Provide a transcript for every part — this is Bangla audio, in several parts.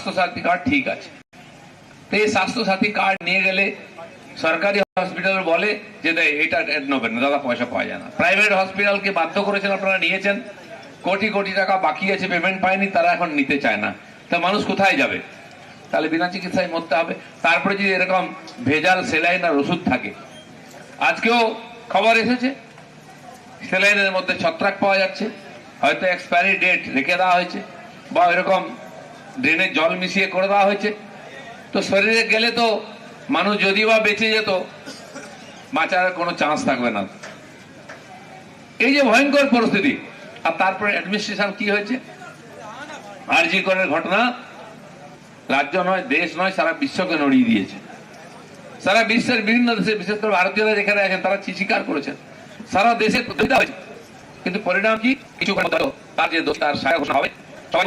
স্বাস্থ্যসাথী কার্ড ঠিক আছে। তো এই স্বাস্থ্যসাথী কার্ড নিয়ে গেলে সরকারি হসপিটাল বলে যে এটা নেবেন দাদা, পয়সা পাওয়া যায় না। প্রাইভেট হসপিটালকে বাধ্য করেছেন আপনারা নিয়েছেন। কোটি কোটি টাকা বাকি আছে পেমেন্ট পায়নি, তারা এখন নিতে চায় না। তা মানুষ কোথায় যাবে? তাহলে বিনা চিকিৎসায় মরতে হবে। তারপরে যদি এরকম ভেজাল সেলাইন আর ওষুধ থাকে। আজকেও খবর এসেছে, সেলাইনের মধ্যে ছত্রাক পাওয়া যাচ্ছে। হয়তো এক্সপায়ারি ডেট রেখে দেওয়া হয়েছে, বা এরকম ড্রেনে জল মিশিয়ে করে দেওয়া হয়েছে। তো শরীরে গেলে তো মানুষ যদি বা বেঁচে যেত, বাঁচার কোনো চান্স থাকবে না। এই যে ভয়ঙ্কর পরিস্থিতি। আর তারপরে অ্যাডমিনিস্ট্রেশন কি হয়েছে? আরজি করের ঘটনা রাজ্য নয়, দেশ নয়, সারা বিশ্বকে নড়িয়ে দিয়েছে। সারা বিশ্বের বিভিন্ন দেশে, বিশেষ করে ভারতীয়রা যেখানে আছেন, তারা স্বীকার করেছেন? সারা দেশে কিন্তু পরিণাম কি? কিছু তার যে দোষ, তার ঘোষণা হবে। সবাই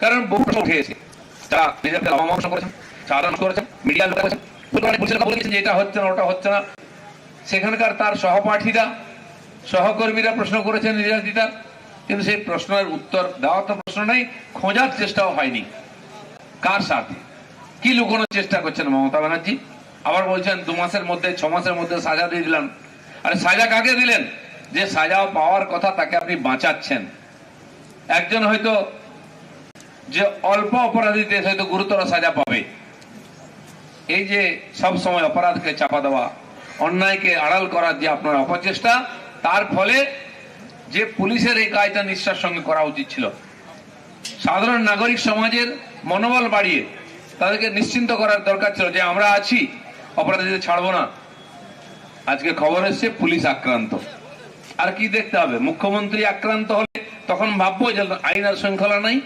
কারণ বহু প্রশ্ন উঠে এসেছে যারা নিজেদের অবমাননা করেছেন, সাধারণ করেছেন মিডিয়ার লোক করেছেন। পুলিশের যে এটা হচ্ছে না, ওটা হচ্ছে না। সেখানকার তার সহপাঠীরা, সহকর্মীরা প্রশ্ন করেছেন কিন্তু সেই প্রশ্নের উত্তর দেওয়া তো প্রশ্ন নাই, খোঁজার চেষ্টাও হয়নি। কার সাথে? কি লুকোনোর চেষ্টা করছেন মমতা ব্যানার্জি? আবার বলছেন, দু মাসের মধ্যে, ছ মাসের মধ্যে সাজা দিয়ে দিলাম। আরে সাজা কাকে দিলেন? যে সাজা পাওয়ার কথা তাকে আপনি বাঁচাচ্ছেন। একজন হয়তো যে অল্প অপরাধীতে হয়তো গুরুতর সাজা পাবে। এই যে সব সময় অপরাধকে চাপা দেওয়া, অন্যায়কে আড়াল করার যে আপনার অপচেষ্টা, তার ফলে যে পুলিশের এই কাজটা নিষ্ঠার সঙ্গে করা উচিত ছিল। সাধারণ নাগরিক সমাজের মনোবল বাড়িয়ে তাদেরকে নিশ্চিন্ত করার দরকার ছিল যে আমরা আছি, অপরাধীদের ছাড়বো না। আজকে খবর এসছে, পুলিশ আক্রান্ত। আর কি দেখতে হবে? মুখ্যমন্ত্রী আক্রান্ত হলে তখন ভাববো যে আইন আর শৃঙ্খলা নাই।